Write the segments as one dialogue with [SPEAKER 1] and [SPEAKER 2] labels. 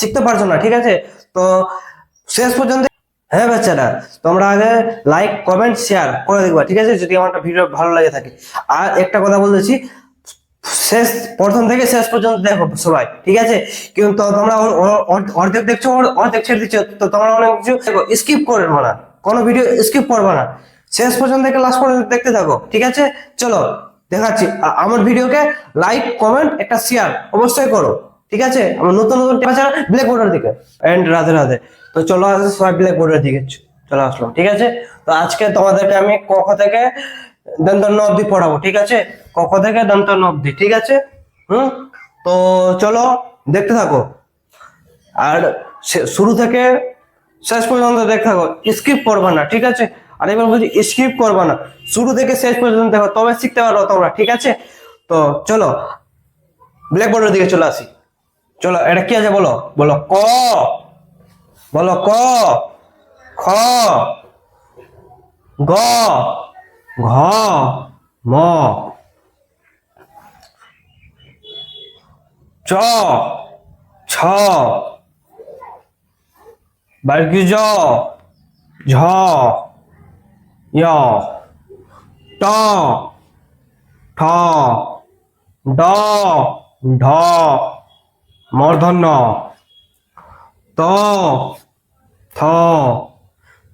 [SPEAKER 1] শিখতে পারছ না, ঠিক আছে? তো শেষ পর্যন্ত হ্যাঁ বাচ্চারা, তোমরা আগে লাইক কমেন্ট শেয়ার করে দেখবা, ঠিক আছে? যদি আমার ভিডিও ভালো লাগে থাকে। আর একটা কথা বলতেছি শেষ, প্রথম থেকে শেষ পর্যন্ত দেখো সবাই, ঠিক আছে? কিন্তু তোমরা অর্ধেক দেখছ অর- অর্ধেক ছেড়ে দিচ্ছ, তো তোমরা অনেক কিছু স্কিপ করবে না। কোনো ভিডিও স্কিপ করবে না। শেষ পর্যন্ত থেকে লাস্ট পর্যন্ত দেখতে থাকো, ঠিক আছে? চলো, দেখাচ্ছি। আমার ভিডিওকে লাইক কমেন্ট একটা শেয়ার অবশ্যই করো। ঠিক আছে? আমার নতুন নতুন আছে ব্ল্যাক বোর্ডের দিকে। এন্ড রাধে রাধে। তো চলো আজ সবাই ব্ল্যাক বোর্ডের দিকে চলে আসলাম, ঠিক আছে? তো আজকে তোমাদেরকে আমি কখ থেকে দন্তন্য অবধি পড়াবো, ঠিক আছে? কখ থেকে দন্তন্য অবধি, ঠিক আছে? হুম? তো চলো, দেখতে থাকো। আর শুরু থেকে শেষ পর্যন্ত দেখতে থাকো। স্কিপ করবে না, ঠিক আছে? আর এবার বলছি স্কিপ করবে না। শুরু থেকে শেষ পর্যন্ত দেখো, তবে শিখতে পারো তোমরা, ঠিক আছে? তো চলো ব্ল্যাকবোর্ডের দিকে চলে আসি। চলো, এটা কি আছে বলো? বলো, ক। বলো, ক। খ। গ। ঘ। ম। চ। ছ। বার্গি জ ঝ। য়। ট। ঠ। ড। ঢ। মূর্ধন্য। ত, থ,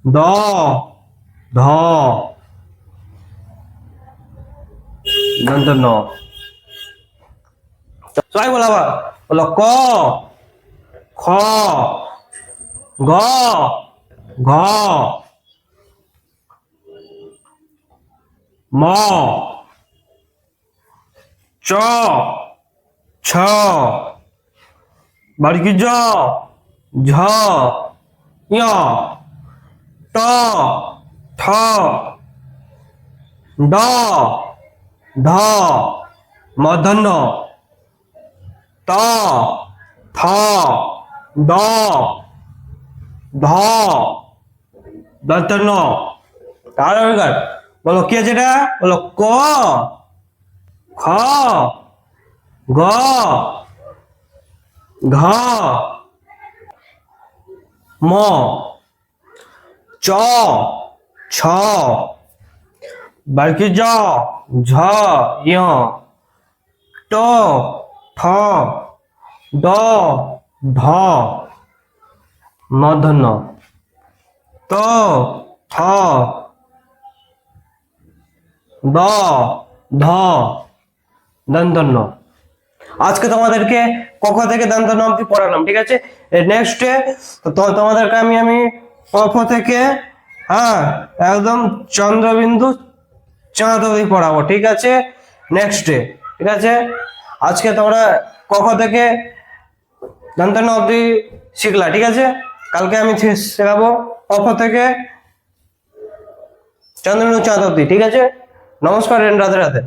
[SPEAKER 1] দ, ধ। দন্তন্য সবাই বলো আবার। বলো ক, খ, গ, ঘ, ম, চ, ছ। বাড়কি জ ঝ ঞ ট ঠ ড ঢ মূর্ধন্য ত থ দ ধ দন্তন্য তার বলো কি আছে এটা বলো ক খ গ ঘ ম চ ছ বাকি জ ঝ য় ট ঠ ড ঢ মূর্ধন্য ত থ দ ধ দন্তন্য আজকে তোমাদেরকে কখ থেকে দন্তন্য অব্দি পড়ালাম, ঠিক আছে? নেক্সট তো তোমাদেরকে আমি আমি কফ থেকে হ্যাঁ একদম চন্দ্রবিন্দু চাঁদ অব্দি পড়াবো, ঠিক আছে? নেক্সট ডে ঠিক আছে? আজকে তোমরা কখ থেকে দন্তন্য অব্দি শিখলা, ঠিক আছে? কালকে আমি শেখাবো কখ থেকে চন্দ্রবিন্দু চাঁদ অব্দি ঠিক আছে? নমস্কার রাধে রাধে।